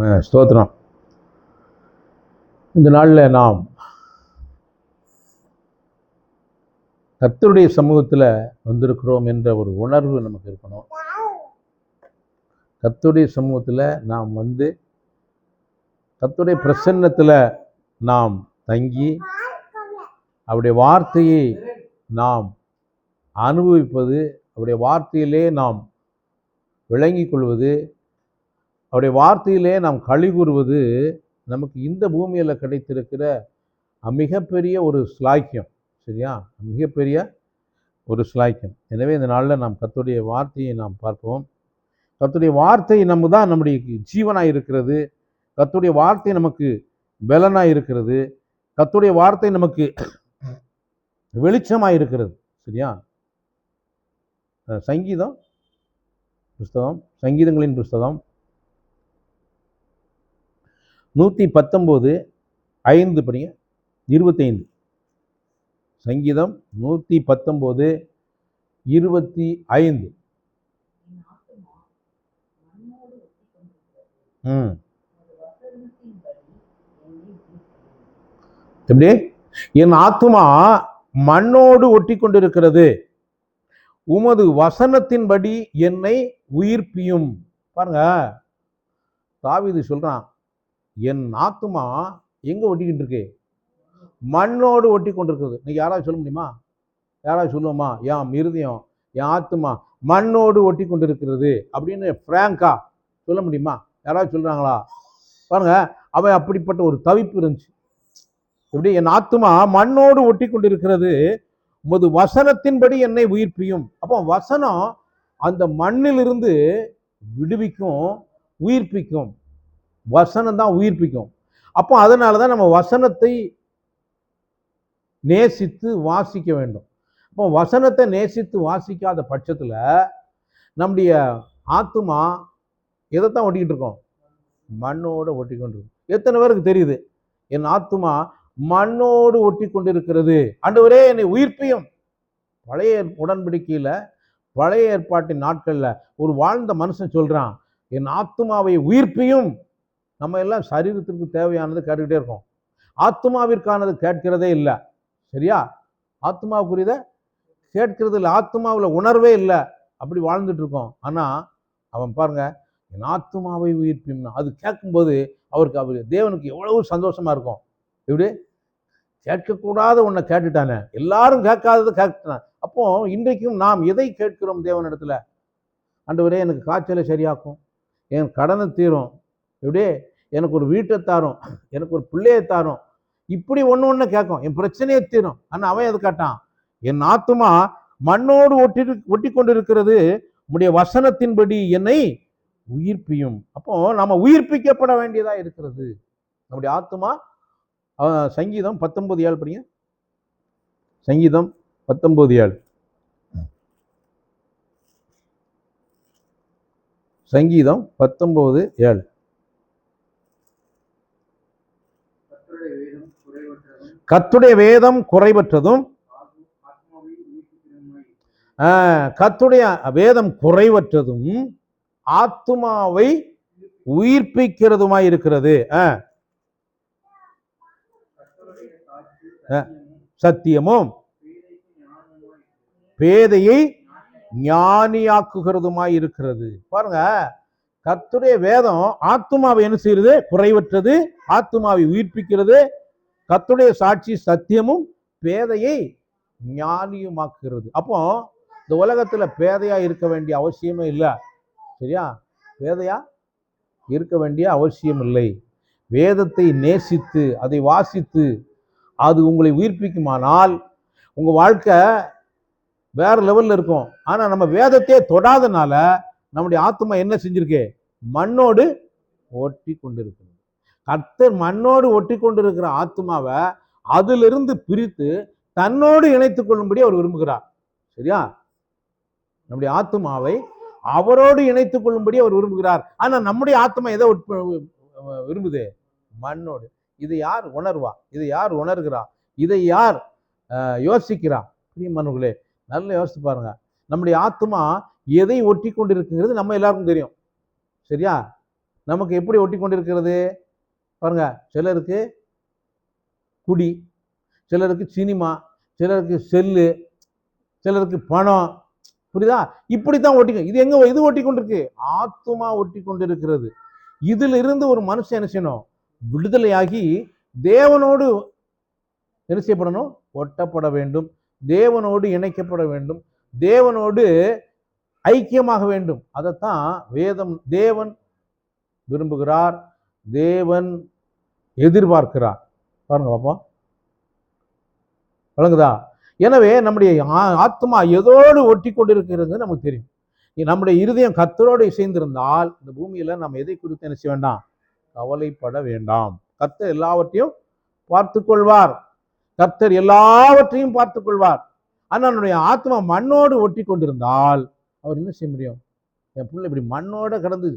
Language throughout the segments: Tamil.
ஸ்தோத்திரம். இந்த நாளில் நாம் கத்தருடைய சமூகத்தில் வந்திருக்கிறோம் என்ற ஒரு உணர்வு நமக்கு இருக்கணும். கத்துடைய சமூகத்தில் நாம் வந்து கத்துடைய பிரசன்னத்தில் நாம் தங்கி அவருடைய வார்த்தையை நாம் அனுபவிப்பது அவருடைய வார்த்தையிலே நாம் விளங்கிக் கொள்வது அவருடைய வார்த்தையிலே நாம் களி கூறுவது நமக்கு இந்த பூமியில் கிடைத்திருக்கிற மிகப்பெரிய ஒரு ஸ்லாக்கியம் சரியா? மிகப்பெரிய ஒரு ஸ்லாக்கியம் எனவே இந்த நாளில் நாம் கத்துடைய வார்த்தையை நாம் பார்ப்போம். கத்துடைய வார்த்தை நம்ம தான் நம்முடைய ஜீவனாக இருக்கிறது. கத்துடைய வார்த்தை நமக்கு பலனாக இருக்கிறது. கத்துடைய வார்த்தை நமக்கு வெளிச்சமாக இருக்கிறது சரியா? சங்கீதம் புஸ்தகம் சங்கீதங்களின் புஸ்தகம். நூற்றி பத்தொம்போது ஐந்து படிங்க இருபத்தைந்து. சங்கீதம் நூற்றி பத்தொம்போது இருபத்தி ஐந்து. ம். எப்படி? என் ஆத்துமா மண்ணோடு ஒட்டி கொண்டிருக்கிறது உமது வசனத்தின்படி என்னை உயிர்ப்பியும். பாருங்க தாவிது சொல்றான் என் ஆத்துமா எங்கே ஒட்டிக்கிட்டு இருக்கு? மண்ணோடு ஒட்டி கொண்டிருக்குது நீ யாராவது சொல்ல முடியுமா? யாராவது சொல்லுவோமா? என் மிருதயம் என் ஆத்துமா மண்ணோடு ஒட்டி கொண்டிருக்கிறது அப்படின்னு ஃப்ராங்கா சொல்ல முடியுமா? யாராவது சொல்கிறாங்களா பாருங்க அவன் அப்படிப்பட்ட ஒரு தவிப்பு இருந்துச்சு. எப்படி? என் ஆத்துமா மண்ணோடு ஒட்டி கொண்டிருக்கிறது. உமது வசனத்தின்படி என்னை உயிர்ப்பியும். அப்போ வசனம் அந்த மண்ணிலிருந்து விடுவிக்கும் உயிர்ப்பிக்கும். வசனம் தான் உயிர்ப்பிக்கும். அப்போ அதனால தான் நம்ம வசனத்தை நேசித்து வாசிக்க வேண்டும். அப்போ வசனத்தை நேசித்து வாசிக்காத பட்சத்தில் நம்முடைய ஆத்துமா எதைத்தான் ஒட்டிக்கிட்டு இருக்கோம்? மண்ணோடு ஒட்டி கொண்டிருக்கும் எத்தனை பேருக்கு தெரியுது? என் ஆத்துமா மண்ணோடு ஒட்டி கொண்டிருக்கிறது ஆண்டவரே என்னை உயிர்ப்பியும். பழைய உடன்படிக்கையில் பழைய ஏற்பாட்டின் நாட்களில் ஒரு வாழ்ந்த மனுஷன் சொல்கிறான் என் ஆத்துமாவை உயிர்ப்பியும். நம்ம எல்லாம் சரீரத்திற்கு தேவையானது கேட்டுக்கிட்டே இருக்கோம். ஆத்மாவிற்கானது கேட்கிறதே இல்லை. சரியா? ஆத்மாவுக்குரியத கேட்கிறது இல்லை ஆத்மாவில் உணர்வே இல்லை. அப்படி வாழ்ந்துட்டு இருக்கோம். ஆனால் அவன் பாருங்க என் ஆத்மாவை உயிர்ப்பியும் அது கேட்கும்போது அவருக்கு அவர் தேவனுக்கு எவ்வளவு சந்தோஷமா இருக்கும். எப்படி? கேட்கக்கூடாத உன்னை கேட்டுட்டானே. எல்லாரும் கேட்காததை கேட்டான் அப்போ இன்றைக்கும் நாம் எதை கேட்கிறோம் தேவனிடத்துல? ஆண்டவரே எனக்கு காய்ச்சலை சரியாக்கும். என் கடனை தீரும். எப்படியே எனக்கு ஒரு வீட்டை தாரும் எனக்கு ஒரு பிள்ளையை தாரும். இப்படி ஒன்று ஒன்று கேட்கும். என் பிரச்சனையை தீரும். ஆனால் அவன் எது கேட்டான்? என் ஆத்துமா மண்ணோடு ஒட்டி ஒட்டி கொண்டிருக்கிறது உடைய வசனத்தின்படி என்னை உயிர்ப்பியும். அப்போ நம்ம உயிர்ப்பிக்கப்பட வேண்டியதா இருக்கிறது. நம்முடைய ஆத்துமா சங்கீதம் பத்தொன்பது ஏழு படிங்க. சங்கீதம் பத்தொன்பது ஏழு. சங்கீதம் பத்தொன்பது ஏழு கர்த்தருடைய வேதம் குறைவற்றதும் கத்துடைய வேதம் குறைவற்றதும் கத்துடைய வேதம் குறைவற்றதும் ஆத்துமாவை உயிர்ப்பிக்கிறதுமாய் இருக்கிறது. ஆ. சத்தியமும் பேதையை ஞானியாக்குகிறதுமாய் இருக்கிறது. பாருங்க கத்துடைய வேதம் ஆத்துமாவை என்ன செய்யறது குறைவற்றது ஆத்துமாவை உயிர்ப்பிக்கிறது கத்துடைய சாட்சி சத்தியமும் பேதையை ஞானியுமாக்குகிறது. அப்போ இந்த உலகத்துல பேதையா இருக்க வேண்டிய அவசியமே இல்லை. சரியா? பேதையா இருக்க வேண்டிய அவசியம் இல்லை. வேதத்தை நேசித்து அதை வாசித்து அது உங்களை உயிர்ப்பிக்குமானால் உங்கள் வாழ்க்கை வேறு லெவலில் இருக்கும். ஆனால் நம்ம வேதத்தையே தொடாதனால நம்முடைய ஆத்மா என்ன செஞ்சிருக்கு? மண்ணோடு ஒட்டி கொண்டிருக்கிறது கர்த்தர் மண்ணோடு ஒட்டி கொண்டிருக்கிற ஆத்மாவை அதிலிருந்து பிரித்து தன்னோடு இணைத்து கொள்ளும்படி அவர் விரும்புகிறார். சரியா? நம்முடைய ஆத்மாவை அவரோடு இணைத்து கொள்ளும்படி அவர் விரும்புகிறார். ஆனால் நம்முடைய ஆத்மா எதை உட்ப- விரும்புது? மண்ணோடு. இது யார் உணர்வா? இது யார் உணர்கிறா? இதை யார் யோசிக்கிறா? பிரியமானவர்களே நல்லா யோசித்து பாருங்க. நம்முடைய ஆத்மா எதை ஒட்டி கொண்டிருக்குங்கிறது நம்ம எல்லாருக்கும் தெரியும். சரியா? நமக்கு எப்படி ஒட்டி கொண்டிருக்கிறது பாருங்க சிலருக்கு குடி சிலருக்கு சினிமா சிலருக்கு செல்லு சிலருக்கு பணம். புரியுதா? இப்படி தான் ஒட்டி இது எங்க இது ஒட்டி கொண்டிருக்கு ஆத்துமா ஒட்டி கொண்டிருக்கிறது இதில் இருந்து ஒரு மனுஷன் என்ன செய்யணும்? விடுதலையாகி தேவனோடு என்ன செய்யப்படணும்? ஒட்டப்பட வேண்டும். தேவனோடு இணைக்கப்பட வேண்டும். தேவனோடு ஐக்கியமாக வேண்டும். அதைத்தான் வேதம் தேவன் விரும்புகிறார். தேவன் எதிர்பார்க்கிறார். பாருங்க பாப்போம் வழங்குதா எனவே நம்முடைய ஆத்மா எதோடு ஒட்டி கொண்டிருக்கிறது நமக்கு தெரியும். நம்முடைய இருதயம் கத்தரோடு இசைந்திருந்தால் இந்த பூமியில நம்ம எதை குறித்து என்ன செய்ய வேண்டாம்? கவலைப்பட வேண்டாம். கர்த்தர் எல்லாவற்றையும் பார்த்து கொள்வார். கர்த்தர் எல்லாவற்றையும் பார்த்து கொள்வார். ஆனால் என்னுடைய ஆத்மா மண்ணோடு ஒட்டி கொண்டிருந்தால் அவர் என்ன செய்ய முடியும்? என் பிள்ளை இப்படி மண்ணோட கடந்து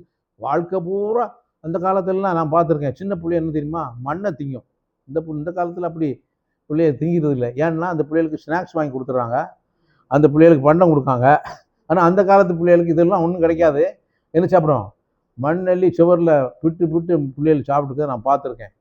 வாழ்க்கை பூரா அந்த காலத்துலலாம் நான் பார்த்துருக்கேன். சின்ன பிள்ளை என்ன தெரியுமா? மண்ணை திங்கும். இந்த பு- இந்த காலத்தில் அப்படி பிள்ளைய திங்கிறது இல்லை ஏன்னா அந்த பிள்ளைகளுக்கு ஸ்நாக்ஸ் வாங்கி கொடுத்துட்றாங்க. அந்த பிள்ளைகளுக்கு பண்டம் கொடுக்காங்க. ஆனால் அந்த காலத்து பிள்ளைகளுக்கு இதெல்லாம் ஒன்றும் கிடைக்காது. என்ன சாப்பிடும் மண்ணள்ளி சுவரில் பிட்டு பிட்டு பிள்ளைகள் சாப்பிட்டுக்கிறத நான் பார்த்துருக்கேன்.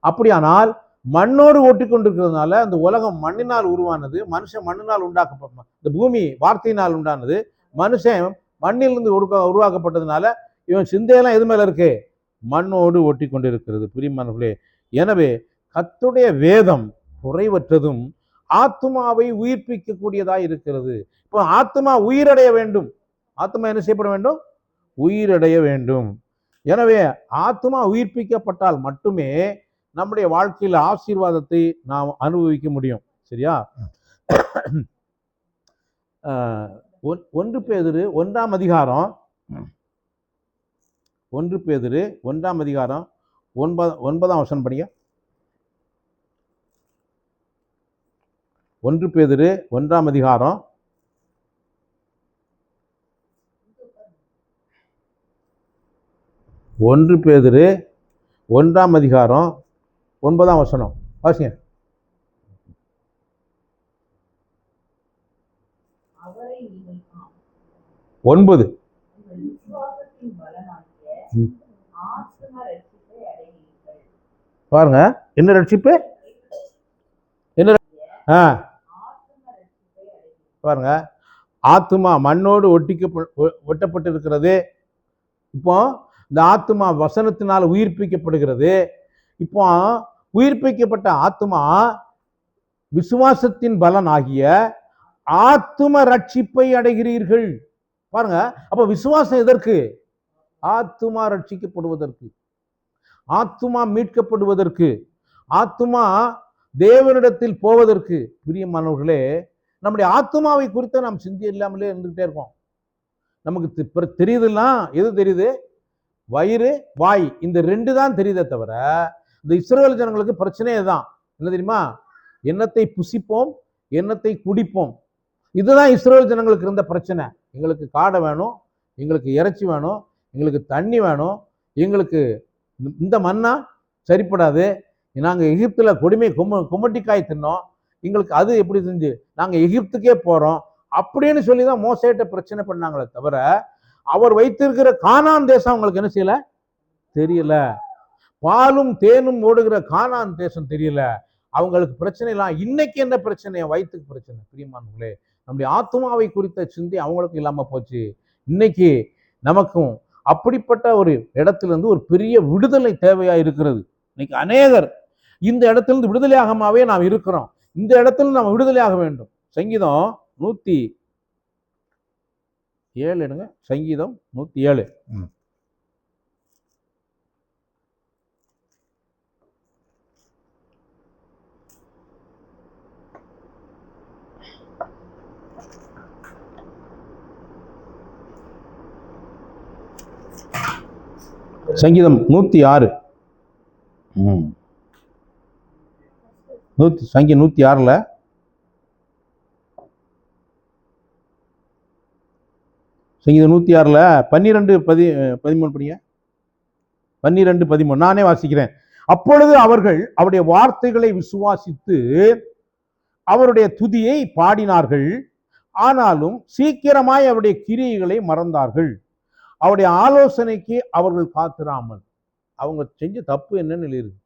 அப்படியானால் மண்ணோடு ஒட்டி கொண்டிருக்கிறதுனால அந்த உலகம் மண்ணினால் உருவானது மனுஷன் மண்ணினால் உண்டாக்க இந்த பூமி வார்த்தையினால் உண்டானது மனுஷன் மண்ணிலிருந்து உருவா உருவாக்கப்பட்டதுனால இவன் சிந்தையெல்லாம் எது மேலே இருக்குது மண்ணோடு ஒட்டி கொண்டிருக்கிறது பிரியமானவர்களே எனவே கத்துடைய வேதம் குறைவற்றதும் ஆத்மாவை உயிர்ப்பிக்கக்கூடியதாக இருக்கிறது. இப்போ ஆத்மா உயிரடைய வேண்டும். ஆத்மா என்ன செய்யப்பட வேண்டும்? உயிரடைய வேண்டும். எனவே ஆத்மா உயிர்ப்பிக்கப்பட்டால் மட்டுமே நம்முடைய வாழ்க்கையில் ஆசீர்வாதத்தை நாம் அனுபவிக்க முடியும். சரியா? ஒன்- ஒன்று பேதுரு ஒன்றாம் அதிகாரம் ஒன்று பேதுரு ஒன்றாம் அதிகாரம் ஒன்பது ஒன்பதாம் வசனம் படிங்க. ஒன்று பேதுரு ஒன்றாம் அதிகாரம். ஒன்று பேதுரு ஒன்றாம் அதிகாரம் ஒன்பதாம் வசனம். வாசிங்க. ஒன்பது உங்கள் விசுவாசத்தின் பலனாகிய ம். ஆத்ம ரட்சிப்பை அடைவீர்கள் பாருங்க என்ன ரட்சிப்பு? என்ன ஆ. ஆத்ம பாருங்க ஆத்துமா மண்ணோடு ஒட்டிக்க ஒட்டப்பட்டிருக்கிறது. இப்போ இந்த ஆத்துமா வசனத்தினால் உயிர்ப்பிக்கப்படுகிறது. இப்போ உயிர்ப்பிக்கப்பட்ட ஆத்துமா விசுவாசத்தின் பலன் ஆகிய ஆத்தும ரட்சிப்பை அடைகிறீர்கள். பாருங்க அப்போ விசுவாசம் எதற்கு? ஆத்துமா ரட்சிக்கப்படுவதற்கு ஆத்துமா மீட்கப்படுவதற்கு ஆத்துமா தேவனிடத்தில் போவதற்கு பிரியமானவர்களே நம்முடைய ஆத்மாவை குறித்து நாம் சிந்தி இல்லாமலே இருந்துகிட்டே இருக்கோம். நமக்கு தெரியுதுன்னா எது தெரியுது? வயிறு வாய். இந்த ரெண்டு தான் தெரியுதே தவிர இந்த இஸ்ரேல் ஜனங்களுக்கு பிரச்சனையே தான் என்ன தெரியுமா? எண்ணத்தை புசிப்போம் எண்ணத்தை குடிப்போம். இதுதான் இஸ்ரேல் ஜனங்களுக்கு இருந்த பிரச்சனை. எங்களுக்கு காடை வேணும் எங்களுக்கு இறைச்சி வேணும் எங்களுக்கு தண்ணி வேணும் எங்களுக்கு இந்த- மண்ணா சரிப்படாது. நாங்கள் எகிப்தில் கொடுமை கும்ம கும்மட்டிக்காய் தின்னோம். எங்களுக்கு அது எப்படி செஞ்சு நாங்கள் எகிப்துக்கே போகிறோம் அப்படின்னு சொல்லி தான் மோசையிட்ட பிரச்சனை பண்ணாங்களே தவிர அவர் வைத்திருக்கிற காணான் தேசம் அவங்களுக்கு என்ன செய்யல? தெரியல. பாலும் தேனும் ஓடுகிற காணான் தேசம் தெரியல. அவங்களுக்கு பிரச்சனை எல்லாம் இன்னைக்கு என்ன பிரச்சனை? வயிற்றுக்கு பிரச்சனை. பிரியமானங்களே நம்முடைய ஆத்மாவை குறித்த சிந்தி அவங்களுக்கும் இல்லாமல் போச்சு. இன்னைக்கு நமக்கும் அப்படிப்பட்ட ஒரு இடத்திலிருந்து ஒரு பெரிய விடுதலை தேவையா இருக்கிறது. இன்னைக்கு அநேகர் இந்த இடத்திலிருந்து விடுதலையாகமாவே நாம் இருக்கிறோம். இந்த இடத்துல நாம் விடுதலையாக வேண்டும். சங்கீதம் நூத்தி ஏழு என்னங்க சங்கீதம் நூத்தி ஏழு. சங்கீதம் நூத்தி ஆறு ம். நூத்தி சங்கி நூத்தி ஆறுல சங்கீதம் நூத்தி ஆறுல பன்னிரெண்டு பதி பதிமூணு படிங்க. பன்னிரெண்டு பதிமூணு. நானே வாசிக்கிறேன். அப்பொழுது அவர்கள் அவருடைய வார்த்தைகளை விசுவாசித்து அவருடைய துதியை பாடினார்கள். ஆனாலும் சீக்கிரமாய் அவருடைய கிரியைகளை மறந்தார்கள். அவருடைய ஆலோசனைக்கு அவர்கள் காத்திராமல். அவங்க செஞ்ச தப்பு என்னன்னு எழுதியிருக்கு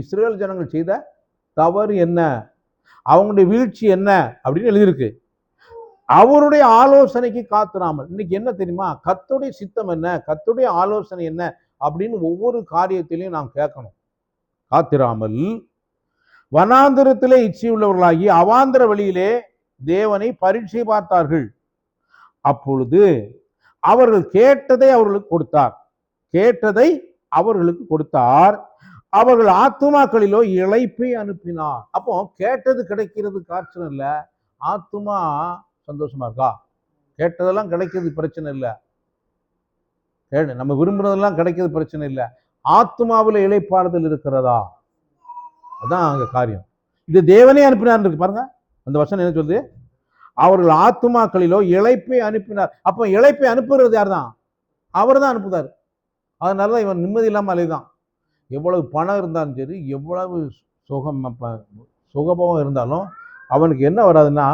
இஸ்ரேல் ஜனங்கள் செய்த தவறு என்ன? அவங்களுடைய வீழ்ச்சி என்ன? அப்படின்னு எழுதியிருக்கு அவருடைய ஆலோசனைக்கு காத்துறாமல் இன்னைக்கு என்ன தெரியுமா? கத்துடைய சித்தம் என்ன? கத்துடைய ஆலோசனை என்ன? அப்படின்னு ஒவ்வொரு காரியத்திலையும் நாம் கேட்கணும். காத்திராமல். வனாந்திரத்திலே இச்சையுள்ளவர்களாகி அவாந்திர வழியிலே தேவனை பரீட்சை பார்த்தார்கள். அப்பொழுது அவர்கள் கேட்டதை அவர்களுக்கு கொடுத்தார். கேட்டதை அவர்களுக்கு கொடுத்தார். அவர்கள் ஆத்துமாக்களிலோ இழைப்பை அனுப்பினார். அப்போ கேட்டது கிடைக்கிறது காய்ச்சல் இல்லை. ஆத்துமா சந்தோஷமா இருக்கா? கேட்டதெல்லாம் கிடைக்கிறது பிரச்சனை இல்லை. கேடு நம்ம விரும்புறதெல்லாம் கிடைக்கிறது பிரச்சனை இல்லை. ஆத்மாவில் இழைப்பாறுதல் இருக்கிறதா? அதான் அங்கே காரியம். இது தேவனே அனுப்பினார் இருக்கு பாருங்க. அந்த வசனம் என்ன சொல்லுது? அவர்கள் ஆத்துமாக்களிலோ இழைப்பை அனுப்பினார். அப்போ இழைப்பை அனுப்புறது யார் தான் அவர் தான் அனுப்புதார். அதனால தான் இவன் நிம்மதி இல்லாமல் அலைதான் எவ்வளவு பணம் இருந்தாலும் சரி எவ்வளவு சுகம் அப்ப சுகபம் இருந்தாலும் அவனுக்கு என்ன வராதுன்னா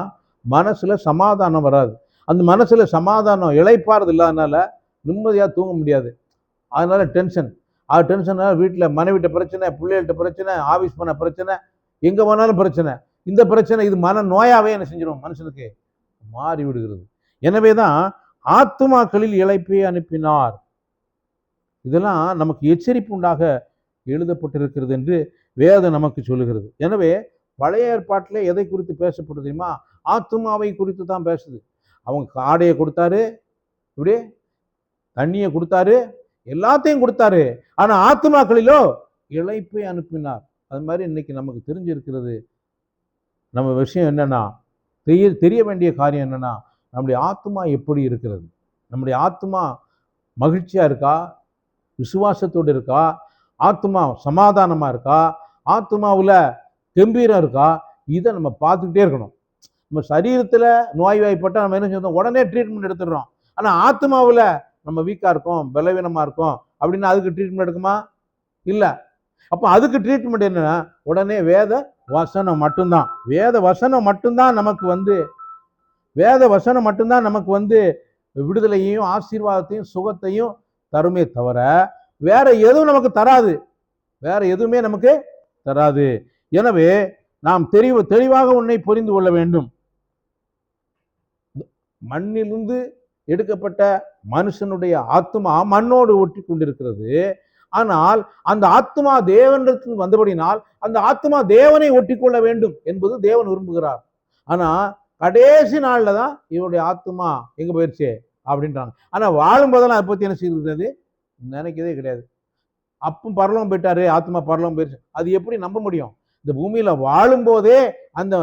மனசில் சமாதானம் வராது. அந்த மனசில் சமாதானம் இழைப்பாறது இல்லாதனால நிம்மதியாக தூங்க முடியாது. அதனால டென்ஷன். அது டென்ஷன்னால் வீட்டில் மனைவிட்ட பிரச்சனை பிள்ளைகள்கிட்ட பிரச்சனை ஆஃபீஸ் பண்ண பிரச்சனை எங்கே போனாலும் பிரச்சனை. இந்த பிரச்சனை இது மன நோயாவே என்ன செஞ்சிடும் மனுஷனுக்கு? மாறி விடுகிறது. எனவே தான் ஆத்துமாக்களில் இழைப்பை அனுப்பினார். இதெல்லாம் நமக்கு எச்சரிப்பு உண்டாக எழுதப்பட்டிருக்கிறது என்று வேதம் நமக்கு சொல்லுகிறது. எனவே பழைய ஏற்பாட்டில் எதை குறித்து பேசப்படுது தெரியுமா? ஆத்துமாவை குறித்து தான் பேசுது. அவங்க காடையை கொடுத்தாரு இப்படி தண்ணியை கொடுத்தாரு எல்லாத்தையும் கொடுத்தாரு. ஆனால் ஆத்துமாக்களிலோ இழைப்பை அனுப்பினார். அது மாதிரி இன்னைக்கு நமக்கு தெரிஞ்சிருக்கிறது. நம்ம விஷயம் என்னன்னா தெரிய தெரிய வேண்டிய காரியம் என்னன்னா நம்முடைய ஆத்மா எப்படி இருக்கிறது? நம்முடைய ஆத்மா மகிழ்ச்சியாக இருக்கா? விசுவாசத்தோடு இருக்கா? ஆத்மா சமாதானமாக இருக்கா? ஆத்மாவில் கம்பீரம் இருக்கா? இதை நம்ம பார்த்துக்கிட்டே இருக்கணும். நம்ம சரீரத்தில் நோய்வாய்ப்பட்டால் நம்ம என்ன செய்யணும் உடனே ட்ரீட்மெண்ட் எடுத்துடுறோம். ஆனால் ஆத்மாவில் நம்ம வீக்காக இருக்கோம் பலவீனமாக இருக்கோம் அப்படின்னா அதுக்கு ட்ரீட்மெண்ட் எடுக்குமா? இல்லை. அப்போ அதுக்கு ட்ரீட்மெண்ட் என்னன்னா உடனே வேத வசனம் மட்டும்தான். வேத வசனம் மட்டும்தான் நமக்கு வந்து வேத வசனம் மட்டும்தான் நமக்கு வந்து விடுதலையையும் ஆசீர்வாதத்தையும் சுகத்தையும் தருமே தவிர வேற எதுவும் நமக்கு தராது. வேற எதுவுமே நமக்கு தராது. எனவே நாம் தெளிவு தெளிவாக உன்னை புரிந்து கொள்ள வேண்டும். மண்ணிலிருந்து எடுக்கப்பட்ட மனுஷனுடைய ஆத்மா மண்ணோடு ஒட்டி கொண்டிருக்கிறது ஆனால் அந்த ஆத்மா தேவனிடத்தில் வந்தபடினால் அந்த ஆத்மா தேவனை ஒட்டி கொள்ள வேண்டும் என்பது தேவன் விரும்புகிறார். ஆனா கடைசி நாள்ல தான் இவருடைய ஆத்மா எங்க போயிடுச்சு அப்படின்றாங்க. ஆனா வாழும் போதெல்லாம் அதை பத்தி என்ன செய்கிறது நினைக்கிறதே கிடையாது. அப்பவும் பரலம் போயிட்டாரு ஆத்மா பரலம் போயிடுச்சு அது எப்படி நம்ப முடியும்? இந்த பூமியில வாழும்போதே அந்த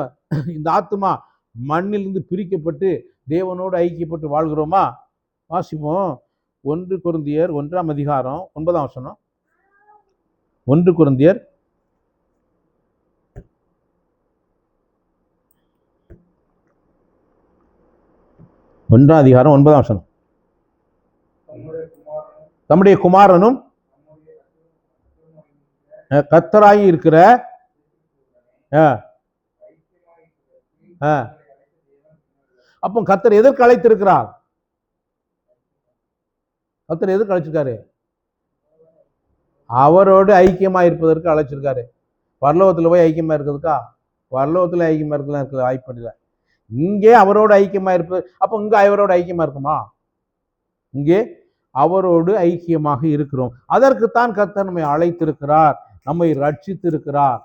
இந்த ஆத்மா மண்ணிலிருந்து பிரிக்கப்பட்டு தேவனோடு ஐக்கியப்பட்டு வாழ்கிறோமா? வாசிப்போம். ஒன்று குருந்தியர் ஒன்றாம் அதிகாரம் ஒன்பதாம் வசனம். ஒன்று குருந்தியர் ஒன்றாம் அதிகாரம் ஒன்பதாம் வசனம். தம்முடைய குமாரனும் கத்தராகி இருக்கிற அப்போ கர்த்தர் எதற்கு அழைத்திருக்கிறார்? கர்த்தர் எதற்கு அழைச்சிருக்காரு? அவரோடு ஐக்கியமாக இருப்பதற்கு அழைச்சிருக்காரு. பரலோகத்தில் போய் ஐக்கியமாக இருக்கிறதுக்கா பரலோகத்தில் ஐக்கியமாக இருக்கலாம் இருக்க வாய்ப்பு இல்லை இங்கே அவரோடு ஐக்கியமாக இருப்பது அப்போ இங்கே அவரோடு ஐக்கியமாக இருக்குமா இங்கே அவரோடு ஐக்கியமாக இருக்கிறோம். அதற்குத்தான் கர்த்தர் நம்மை அழைத்திருக்கிறார் நம்மை ரட்சித்திருக்கிறார்.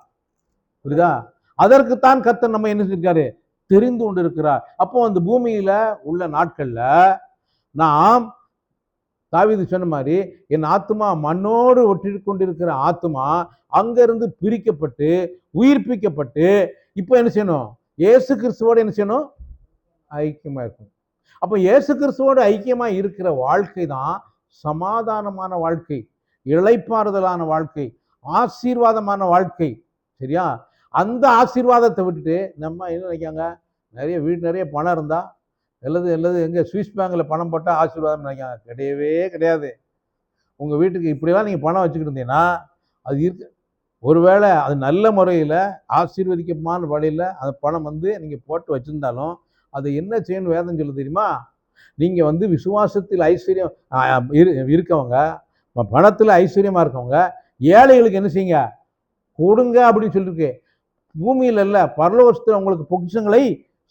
புரியுதா? அதற்குத்தான் கர்த்தர் நம்ம என்ன செஞ்சிருக்காரு? தெரிந்து கொண்டிருக்கிறார். அப்போ அந்த பூமியில உள்ள நாட்கள்ல நாம் தாவிது சொன்ன மாதிரி என் ஆத்மா மண்ணோடு ஒற்றி கொண்டிருக்கிற ஆத்மா அங்கேருந்து பிரிக்கப்பட்டு உயிர்ப்பிக்கப்பட்டு இப்போ என்ன செய்யணும்? ஏசு கிறிஸ்துவோடு என்ன செய்யணும்? ஐக்கியமாக இருக்கும் அப்போ ஏசு கிறிஸ்துவோடு ஐக்கியமாக இருக்கிற வாழ்க்கை தான் சமாதானமான வாழ்க்கை இளைப்பாறுதலான வாழ்க்கை ஆசீர்வாதமான வாழ்க்கை. சரியா? அந்த ஆசீர்வாதத்தை விட்டுட்டு நம்ம என்ன நினைக்காங்க? நிறைய வீடு நிறைய பணம் இருந்தால் எல்லது எல்லது எங்கே சுவிஸ் பேங்கில் பணம் போட்டால் ஆசீர்வாதம் நினைக்காங்க கிடையவே கிடையாது. உங்கள் வீட்டுக்கு இப்படியெல்லாம் நீங்கள் பணம் வச்சுக்கிட்டு இருந்தீங்கன்னா அது இருக்கு. ஒருவேளை அது நல்ல முறையில் ஆசீர்வதிக்கமான வழியில் அந்த பணம் வந்து நீங்கள் போட்டு வச்சுருந்தாலும் அதை என்ன செய்யணும் வேதம் சொல்ல தெரியுமா? நீங்கள் வந்து விசுவாசத்தில் ஐஸ்வர்யம் இரு- இருக்கவங்க பணத்தில் ஐஸ்வர்யமாக இருக்கவங்க ஏழைகளுக்கு என்ன செய்யுங்க? கொடுங்க அப்படின்னு சொல்லியிருக்கு பூமியில் இல்லை பரலோகத்தில் உங்களுக்கு பொக்கிஷங்களை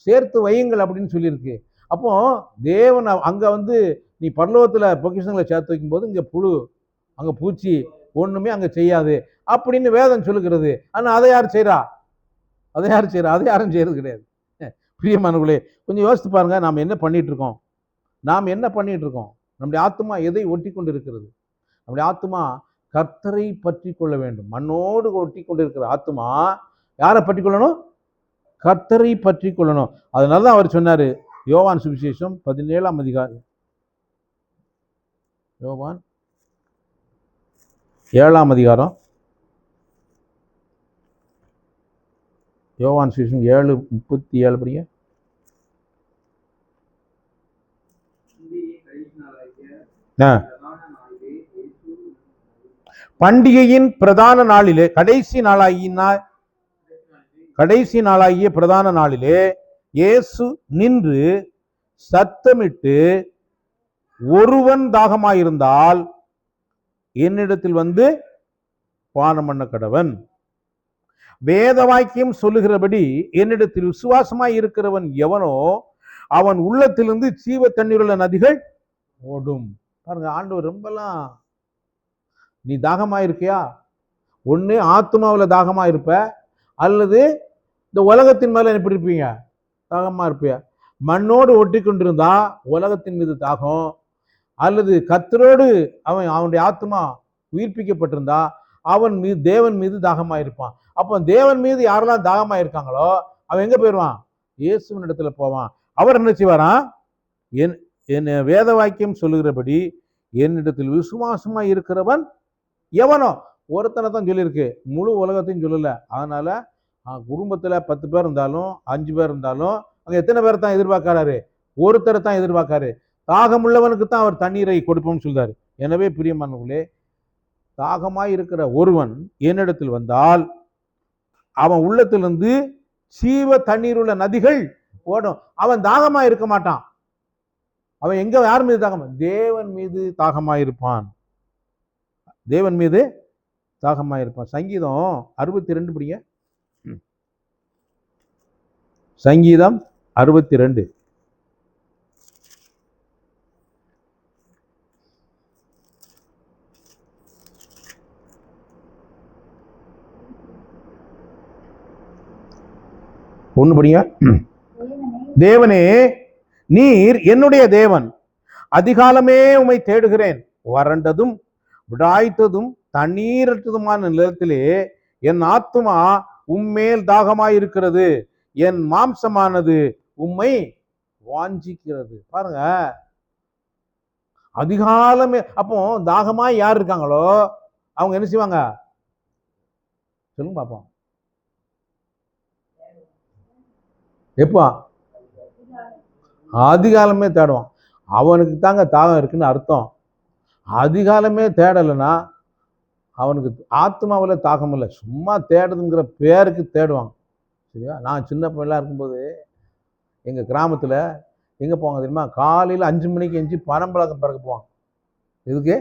சேர்த்து வையுங்கள் அப்படின்னு சொல்லியிருக்கு அப்போ தேவன் அங்கே வந்து நீ பரலோகத்தில் பொக்கிஷங்களை சேர்த்து வைக்கும்போது இங்கே புழு அங்கே பூச்சி ஒன்றுமே அங்கே செய்யாது அப்படின்னு வேதம் சொல்லுகிறது. ஆனால் அதை யார் செய்கிறா அதை யார் செய்கிறா அதை யாரும் செய்கிறது கிடையாது. பிரியமானவர்களே கொஞ்சம் யோசித்து பாருங்கள் நாம் என்ன பண்ணிகிட்ருக்கோம் நாம் என்ன பண்ணிகிட்ருக்கோம் நம்முடைய ஆத்மா எதை ஒட்டி கொண்டு இருக்கிறது நம்முடைய ஆத்மா கர்த்தரை பற்றி கொள்ள வேண்டும். மண்ணோடு ஒட்டி கொண்டு இருக்கிற ஆத்மா யாரை பற்றி கொள்ளணும் கர்த்தரை பற்றி கொள்ளணும் அதனால தான் அவர் சொன்னார் யோவான் சுவிசேஷம் பதினேழாம் அதிகாரம் யோவான் ஏழாம் அதிகாரம். யோவான் சுவிசேஷம் ஏழு முப்பத்தி ஏழு படிங்க பண்டிகையின் பிரதான நாளிலே கடைசி நாளாகினா கடைசி நாளாகிய பிரதான நாளிலே இயேசு நின்று சத்தமிட்டு ஒருவன் தாகமாயிருந்தால் என்னிடத்தில் வந்து பானம் பண்ண கடவன். வேத வாக்கியம் சொல்லுகிறபடி என்னிடத்தில் விசுவாசமாய் இருக்கிறவன் எவனோ அவன் உள்ளத்திலிருந்து சீவ தண்ணீருள்ள நதிகள் ஓடும். பாருங்க ஆண்டவர் ரொம்பலாம் நீ தாகமா இருக்கியா ஒன்று ஆத்மாவில் தாகமா இருப்ப அல்லது இந்த உலகத்தின் மேலே எப்படி இருப்பீங்க தாகமாக இருப்பியா? மண்ணோடு ஒட்டி கொண்டிருந்தா உலகத்தின் மீது தாகம். அல்லது கத்தரோடு அவன் அவனுடைய ஆத்மா உயிர்ப்பிக்கப்பட்டிருந்தா அவன் மீது தேவன் மீது தாகமாக இருப்பான் அப்போ தேவன் மீது யாரெல்லாம் தாகமாக இருக்காங்களோ அவன் எங்கே போயிடுவான்? இயேசுவின் இடத்துல போவான். அவர் என்ன செய்வாராம் என் என் வேத வாக்கியம் சொல்லுகிறபடி என்னிடத்தில் விசுவாசமாக இருக்கிறவன் எவனோ? ஒருத்தனை தான் சொல்லியிருக்கு. முழு உலகத்தையும் சொல்லலை. அதனால் குடும்பத்தில் பத்து பேர் இருந்தாலும் அஞ்சு பேர் இருந்தாலும் அங்கே எத்தனை பேர் தான் எதிர்பார்க்கறாரு? ஒருத்தரை தான் எதிர்பார்க்காரு தாகமுள்ளவனுக்கு தான் அவர் தண்ணீரை கொடுப்போம்னு சொல்றாரு. எனவே பிரியமானவர்களே தாகமாய் இருக்கிற ஒருவன் என்னிடத்தில் வந்தால் அவன் உள்ளத்திலிருந்து சீவ தண்ணீர் உள்ள நதிகள் ஓடும். அவன் தாகமா இருக்க மாட்டான். அவன் எங்க யார் மீது தாகம்? தேவன் மீது தாகமா இருப்பான். தேவன் மீது தாகமா இருப்பான். சங்கீதம் அறுபத்தி ரெண்டு படிங்க. சங்கீதம் அறுபத்தி ரெண்டு ஒன்று படிங்க. தேவனே நீர் என்னுடைய தேவன். அதிகாலமே உம்மை தேடுகிறேன். வறண்டதும் விடாய்த்ததும் தண்ணீரற்றதுமான நிலத்திலே என் ஆத்துமா உம்மேல் தாகமாயிருக்கிறது. என் மாம்சமானது உம்மை வாஞ்சிக்கிறது. பாருங்க. அதிகாலமே அப்போ தாகமா யார் இருக்காங்களோ அவங்க என்ன செய்வாங்க? சொல்லுங்க பார்ப்போம் எப்போ? அதிகாலமே தேடுவான். அவனுக்கு தாங்க தாகம் இருக்குன்னு அர்த்தம். அதிகாலமே தேடலைன்னா அவனுக்கு ஆத்மாவில் தாகம் இல்லை. சும்மா தேடுதுங்கிற பேருக்கு தேடுவாங்க. சரியா? நான் சின்ன பிள்ளைலாம் இருக்கும்போது எங்கள் கிராமத்தில் எங்கே போவாங்க தெரியுமா? காலையில் அஞ்சு மணிக்கு எஞ்சி பனம்பழம் பிறக்க போவாங்க. இதுக்கு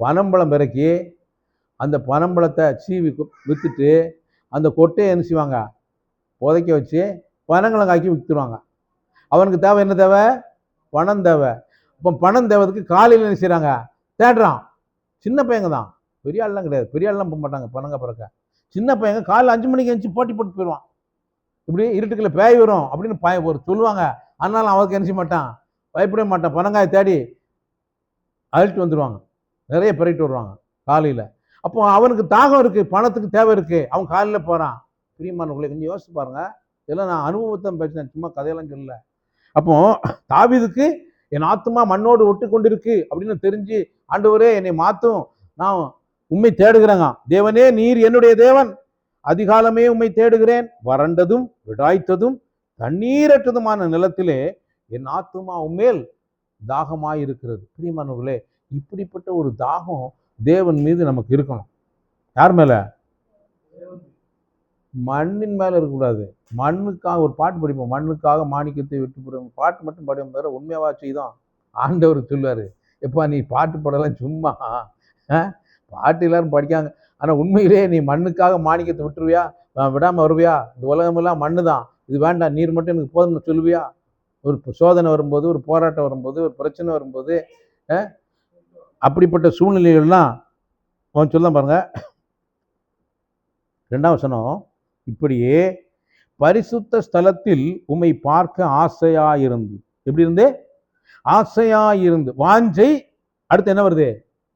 பனம்பழம் பிறக்கி அந்த பனம்பழத்தை சீவி விற்றுட்டு அந்த கொட்டையை என்ன செய்வாங்க? புதைக்க வச்சு பனங்கிழங்காக்கி விற்றுருவாங்க அவனுக்கு தேவை என்ன தேவை? பணம் தேவை. இப்போ பணம் தேவைக்கு காலையில் என்ன செய்கிறாங்க தேடுறான். சின்ன பையங்க தான். பெரிய ஆள்லாம் கிடையாது. பெரிய ஆள்லாம் போக மாட்டாங்க. பணங்க பிறக்க. சின்ன பையங்க காலையில் அஞ்சு மணிக்கு எழுந்துச்சு போட்டி போட்டு போயிடுவான் இப்படி இருட்டுக்குள்ள பேய் வரும் அப்படின்னு பய ஒரு சொல்லுவாங்க. ஆனாலும் அவனுக்கு என்ன செய்ய மாட்டான்? பயப்படவே மாட்டான். பனங்காய் தேடி அழுட்டு வந்துடுவாங்க நிறைய பெருகிட்டு வருவாங்க காலையில். அப்போ அவனுக்கு தாகம் இருக்குது பணத்துக்கு தேவை இருக்குது அவன் காலையில் போகிறான் பிரியமானவர்களை கொஞ்சம் யோசிச்சு பாருங்கள் இதெல்லாம் நான் அனுபவத்தை பேசினேன். சும்மா கதையெல்லாம் சொல்லல. அப்போ தாவிதுக்கு என் ஆத்மா மண்ணோடு ஒட்டு கொண்டிருக்கு அப்படின்னு தெரிஞ்சு ஆண்டவரே என்னை மாற்றும் நான் உண்மை தேடுகிறேங்க. தேவனே நீர் என்னுடைய தேவன். அதிகாலமே உம்மை தேடுகிறேன் வறண்டதும் விடாய்த்ததும் தண்ணீரற்றதுமான நிலத்திலே என் ஆத்துமா உம்மேல் தாகமாயிருக்கிறது. பிரியமானவர்களே இப்படிப்பட்ட ஒரு தாகம் தேவன் மீது நமக்கு இருக்கணும். யார் மேல? மண்ணின் மேலே இருக்கக்கூடாது. மண்ணுக்காக ஒரு பாட்டு படிப்போம். மண்ணுக்காக மாணிக்கத்தை விட்டு போடுவோம் பாட்டு மட்டும் படிப்போம் தவிர உண்மையாவா செய்தோம் ஆண்டவர் சொல்லுவார். எப்பா நீ பாட்டு பாடலாம் சும்மா. ஆ? பாட்டு எல்லாரும் படிக்காங்க. ஆனால் உண்மையிலேயே நீ மண்ணுக்காக மாணிக்கத்தை விட்டுருவியா? விடாமல் விடாம வருவியா? இந்த உலகமெல்லாம் மண்ணு தான் இது வேண்டாம் நீர் மட்டும் எனக்கு போதும்னு சொல்லுவியா? ஒரு சோதனை வரும்போது ஒரு போராட்டம் வரும்போது ஒரு பிரச்சனை வரும்போது அப்படிப்பட்ட சூழ்நிலைகள்லாம் அவன் சொல்ல பாருங்க. ரெண்டாம் வசனம் இப்படியே பரிசுத்த ஸ்தலத்தில் உம்மை பார்க்க ஆசையாயிருந்து. எப்படி இருந்து? ஆசையாயிருந்து. வாஞ்சை அடுத்து என்ன வருது?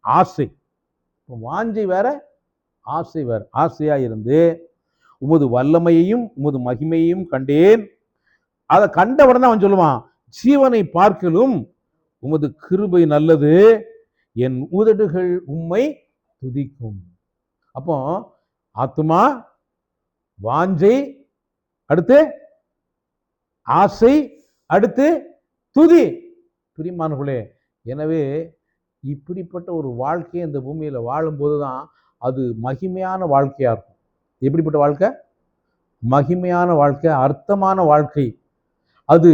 ஆசை. வாஞ்சை வேற ஆசைவர் ஆசையாக இருந்து உமது வல்லமையையும் உமது மகிமையையும் கண்டேன். அதை கண்ட தான் அவன் சொல்லுவான் ஜீவனை பார்க்கலும் உமது கிருபை நல்லது என் உதடுகள் உம்மை துதிக்கும். அப்போ ஆத்துமா வாஞ்சை அடுத்து ஆசை அடுத்து துதி. பிரிமான்களே எனவே இப்படிப்பட்ட ஒரு வாழ்க்கையை இந்த பூமியில் வாழும்போது தான் அது மகிமையான வாழ்க்கையாக இருக்கும். எப்படிப்பட்ட வாழ்க்கை? மகிமையான வாழ்க்கை அர்த்தமான வாழ்க்கை. அது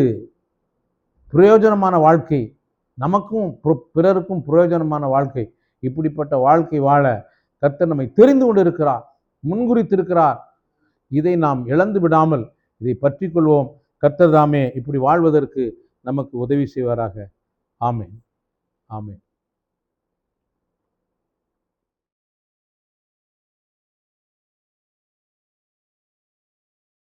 பிரயோஜனமான வாழ்க்கை. நமக்கும் பிறருக்கும் பிரயோஜனமான வாழ்க்கை. இப்படிப்பட்ட வாழ்க்கை வாழ கர்த்தர் நம்மை தெரிந்து கொண்டு இருக்கிறார் முன்குறித்திருக்கிறார். இதை நாம் இழந்து விடாமல் இதை பற்றி கொள்வோம். கர்த்தர் தாமே இப்படி வாழ்வதற்கு நமக்கு உதவி செய்வாராக. ஆமேன். ஆமேன்.